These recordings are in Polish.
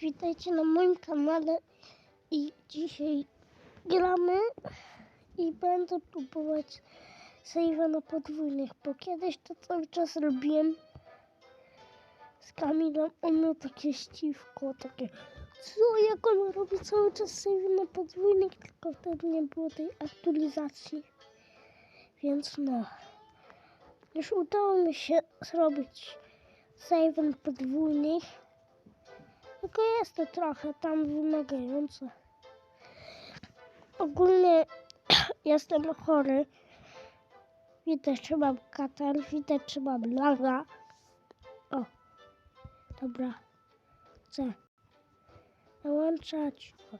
Witajcie na moim kanale i dzisiaj gramy i będę próbować save'a na podwójnych, bo kiedyś to cały czas robiłem z Kamilem. On miał takie ściwko, takie co, jak on robi cały czas save'y na podwójnych, tylko wtedy nie było tej aktualizacji. Więc no, już udało mi się zrobić save na podwójnych. Tylko jest to trochę tam wymagające. Ogólnie jestem chory. Widać, czy mam katar, widać, czy mam laga. O, dobra. Chcę nałączać. O.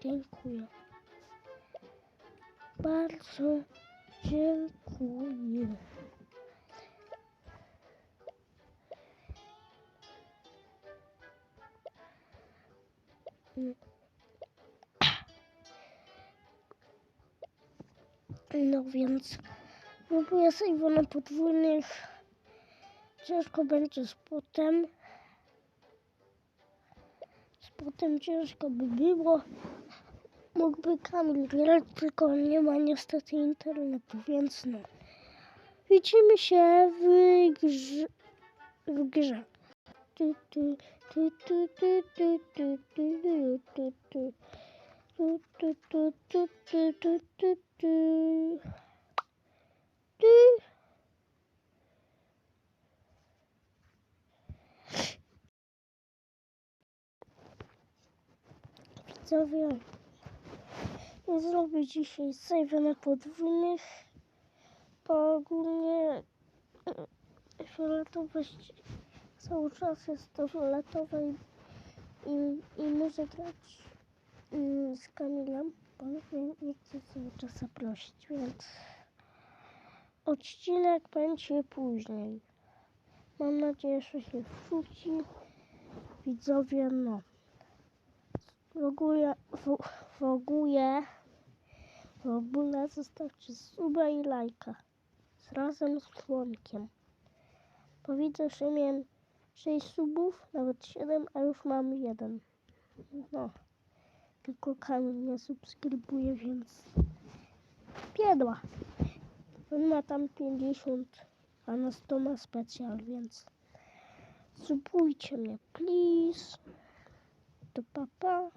Dziękuję. Bardzo dziękuję. No więc próbuję sobie na podwójnych. Ciężko będzie z potem. Z potem ciężko by było. Mógłby Kamil grać, tylko nie ma niestety internetu, więc no. Widzimy się w grze. W grze. Widzowie, zrobię save na podwójnych, bo ogólnie e, cały czas jest to i, i, i muszę grać mm, z Kamilem, bo nie, nie chcę cały czas zaprosić, więc odcinek będzie później. Mam nadzieję, że się wrzuci. Widzowie, no. Ogóle, w, ogóle, w ogóle zostawcie suba i lajka z razem z członkiem. Bo że miałem 6 subów, nawet 7, a już mam jeden. No. Tylko Kamil nie subskrybuje, więc biedła. On ma tam 50, a na 100 ma specjal, więc subujcie mnie, please. To papa.